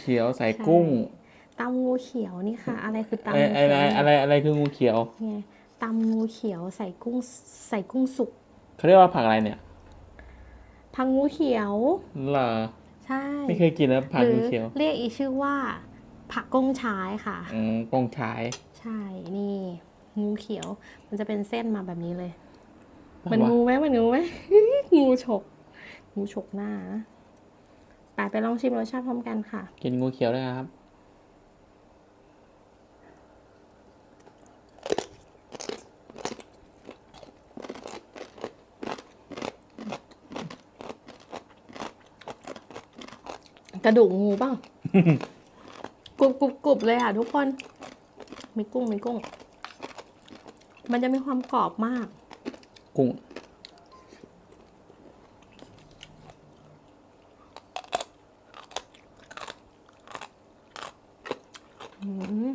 เขียวใส่กุ้งตำงูเขียวนี่ค่ะ อะไรคือตำอะไรงูอะไรเขียวอะไรอะไรคืองูเขียวไงตำงูเขียวใส่กุ้งใส่กุ้งสุกเขาเรียกว่าผักอะไรเนี่ยพังงูเขียวเหรอใช่ไม่เคยกินแล้วผักหรืงูอเขียว เรียกอีกชื่อว่า ผักก้งฉายค่ะอืมกงฉาย ใช่นี่งูเขียว มันจะเป็นเส้นมาแบบนี้เลยอะไรมันวะงูไหมมันงูไหมงูฉกงูฉกหน้า ไปไปลองชิมรสชาติพร้อมกันค่ะ กินงูเขียวด้วยนะครับ กระดูกงูเปล่ากรุบกรุบกรุบเลยอะทุกคน มีกุ้งมีกุ้ง มันจะมีความกรอบมาก กุ้ง อืม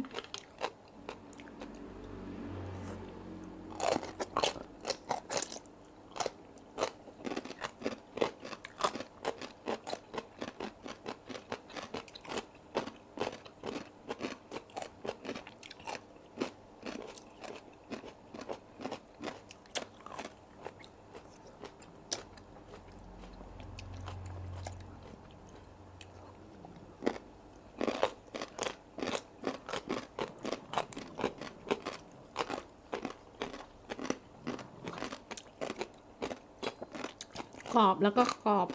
กรอบแล้วก็กรอบ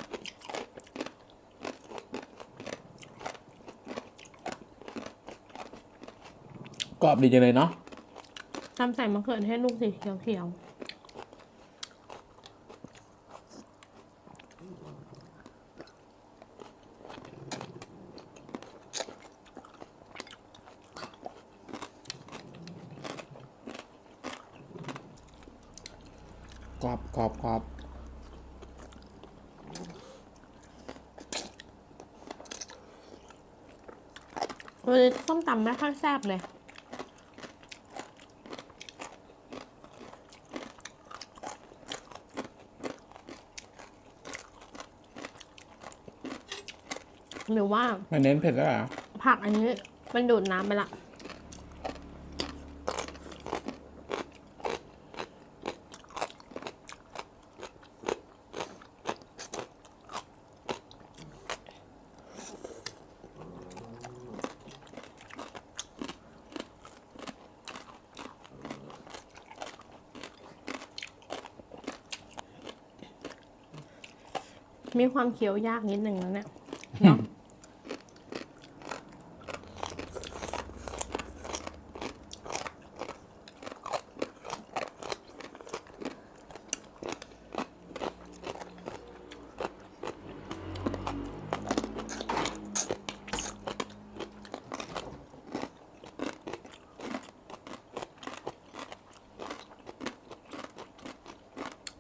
กรอบดีจังเลยเนาะตำใส่มะเขือเทศลูกสีเขียวกรอบกรอบกรอบ ๆเออส้มตำไม่ค่อยแซ่บเลย หรือว่าไม่เน้นเผ็ดแล้วเหรอผักอันนี้มันดูดน้ำไปละ มีความเคี้ยวยากนิดหนึ่งแล้วเนี่ยเนาะ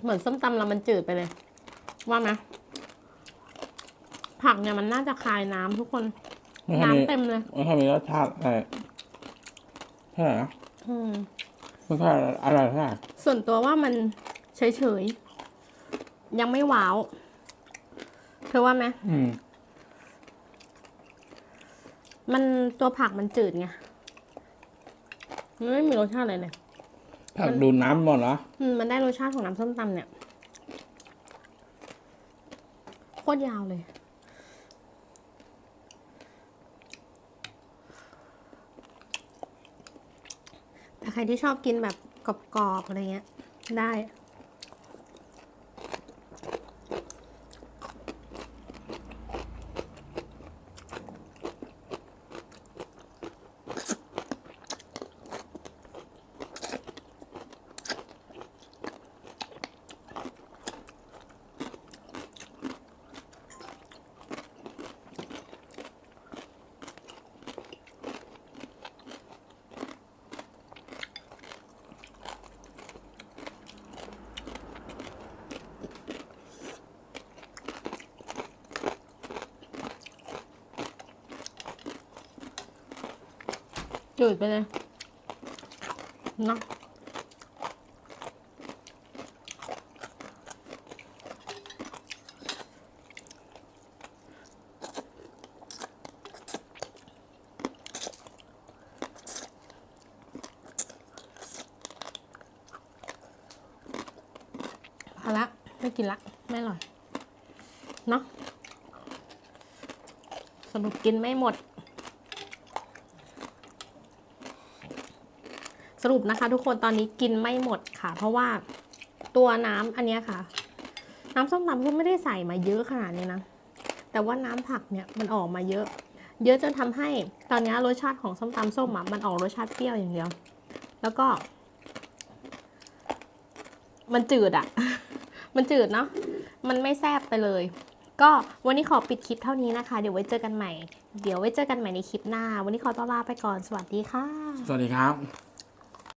เหมือนส้มตำเรามันจืดไปเลย ว่าไหม ผักเนี่ยมันน่าจะคายน้ำทุกคนไม่ค่อยมีน้ำเต็มเลยไม่ค่อยมีรสชาติอะไรเท่าไหร่นะอืมไม่ค่อยอร่อยเท่าไหร่ส่วนตัวว่ามันเฉยๆ ยังไม่ว้าว เธอว่าไหมอืม มันตัวผักมันจืดไงมันไม่มีรสชาติอะไรเลยผักดูดน้ำหมดเหรออืมมันได้รสชาติของน้ำส้มตำเนี่ยโคตรยาวเลย แต่ใครที่ชอบกินแบบกรอบๆอะไรเงี้ยได้ จืดไปเลยนะพอละไม่กินละ ไม่อร่อย เนาะสรุปกินไม่หมด สรุปนะคะ ทุกคนตอนนี้กินไม่หมดค่ะ เพราะว่าตัวน้ำอันนี้ค่ะ น้ำส้มตำก็ไม่ได้ใส่มาเยอะขนาดนี้นะ แต่ว่าน้ำผักเนี่ยมันออกมาเยอะ เยอะจนทำให้ตอนนี้รสชาติของส้มตำส้มอะมันออกรสชาติเปรี้ยวอย่างเดียว แล้วก็ มันจืดอะมันจืดเนาะ มันไม่แซ่บไปเลย ก็วันนี้ขอปิดคลิปเท่านี้นะคะ เดี๋ยวไว้เจอกันใหม่ เดี๋ยวไว้เจอกันใหม่ในคลิปหน้า วันนี้ขอตัวลาไปก่อน สวัสดีค่ะ สวัสดีครับ